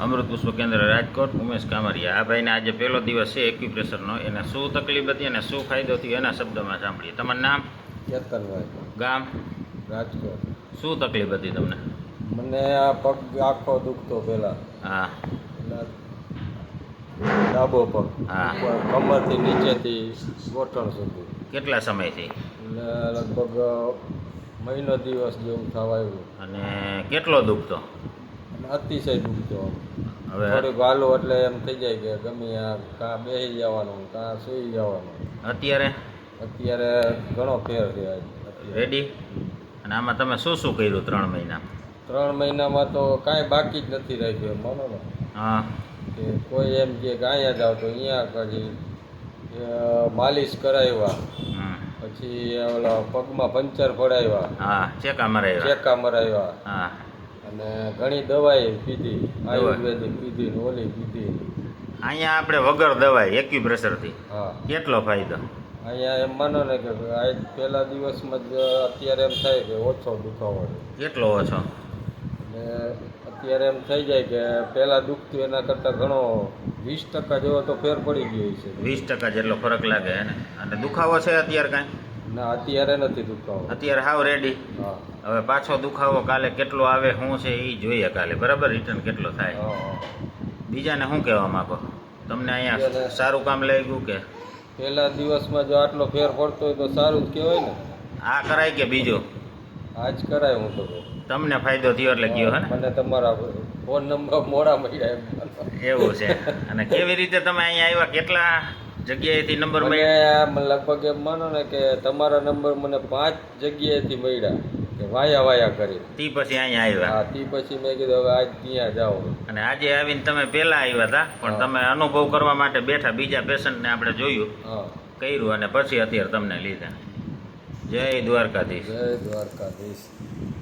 અમૃત પુષ્પ કેન્દ્ર રાજકોટ ઉમેશ કામરિયા. આ ભાઈને આજે પહેલો દિવસ છે એક્યુપ્રેશરનો. એને શું તકલીફ હતી અને શું ફાયદો થયો એના શબ્દમાં સાંભળીએ. તમારું નામ? કેતનભાઈ ગામ? રાજકોટ. શું તકલીફ હતી તમને? મને આ પગ આખો દુખતો પહેલા. હા. ડાબો પગ. હા. કમરથી નીચેથી ગોઠણ સુધી. કેટલા સમયથી? લગભગ મહિનો દિવસ જેવું થવા આવ્યું. અને કેટલો દુખતો? અને અતિશય દુખતો હવે થોડીક હાલો એટલે એમ થઈ જાય કે ગમે આ કાં બેસી જવાનું કાં સૂઈ જવાનું. અત્યારે? અત્યારે ઘણો ફેર છે રેડી અને આમાં તમે શું શું કર્યું ત્રણ મહિના ત્રણ મહિનામાં તો કાંઈ બાકી જ નથી રાખ્યું ને હા. કે કોઈ એમ કે અહીંયા જાવ તો અહીંયા કરી માલિશ કરાવ્યા. પછી ઓલા પગમાં પંચર પડાવ્યા. હા ચેકા મરાવ્યા? ચેકા મરાવ્યા. હા. અને ઘણી દવાઈ પીધી આયુર્વેદિક પીધી ને ઓલી પીધી. અહીંયા આપણે વગર દવાઈ એક્યુપ્રેશરથી હા. કેટલો ફાયદો? અહીંયા એમ માનો ને કે આજ પહેલા દિવસમાં જ અત્યારે એમ થાય કે ઓછો દુખાવો કેટલો ઓછો? ને અત્યારે એમ થઈ જાય કે પહેલાં દુખતું એના કરતાં ઘણો વીસ ટકા જેવો તો ફેર પડી ગયો છે. વીસ ટકા જેટલો ફરક લાગે એને. અને દુખાવો છે અત્યારે કાંઈ? ના અત્યારે નથી દુખાવો. અત્યારે હાવ રેડી હા. હવે પાછો દુખાવો કાલે કેટલો આવે શું છે એ જોઈએ કાલે. બરાબર? રિટર્ન કેટલો થાય? બીજાને શું કહેવા માંગો? તમને અહીંયા સારું કામ લાગ્યું કે? પહેલા દિવસમાં જો આટલો ફેર પડતો હોય તો સારું જ કહેવાય ને. આ કરાય કે બીજું? આજ કરાય હું તો તમને ફાયદો થયો એટલે ગયો હે ને? મને તમારા ફોન નંબર મોડા મળ્યા એવું છે. અને કેવી રીતે તમે અહીંયા આવ્યા? કેટલા જગ્યાએથી નંબર મળ્યા? લગભગ એમ માનો ને કે તમારા નંબર મને પાંચ જગ્યાએથી મળ્યા. કે વાયા વાયા કરી. તી પછી અહીંયા આવ્યા. હા તી પછી મેં કીધું હવે આજ ત્યાં જાઓ. અને આજે આવીને તમે પહેલા આવ્યા હતા પણ તમે અનુભવ કરવા માટે બેઠા બીજા પેશન્ટને આપણે જોયું કર્યું અને પછી અત્યારે તમને લીધા. જય દ્વારકાધીશ. જય દ્વારકાધીશ.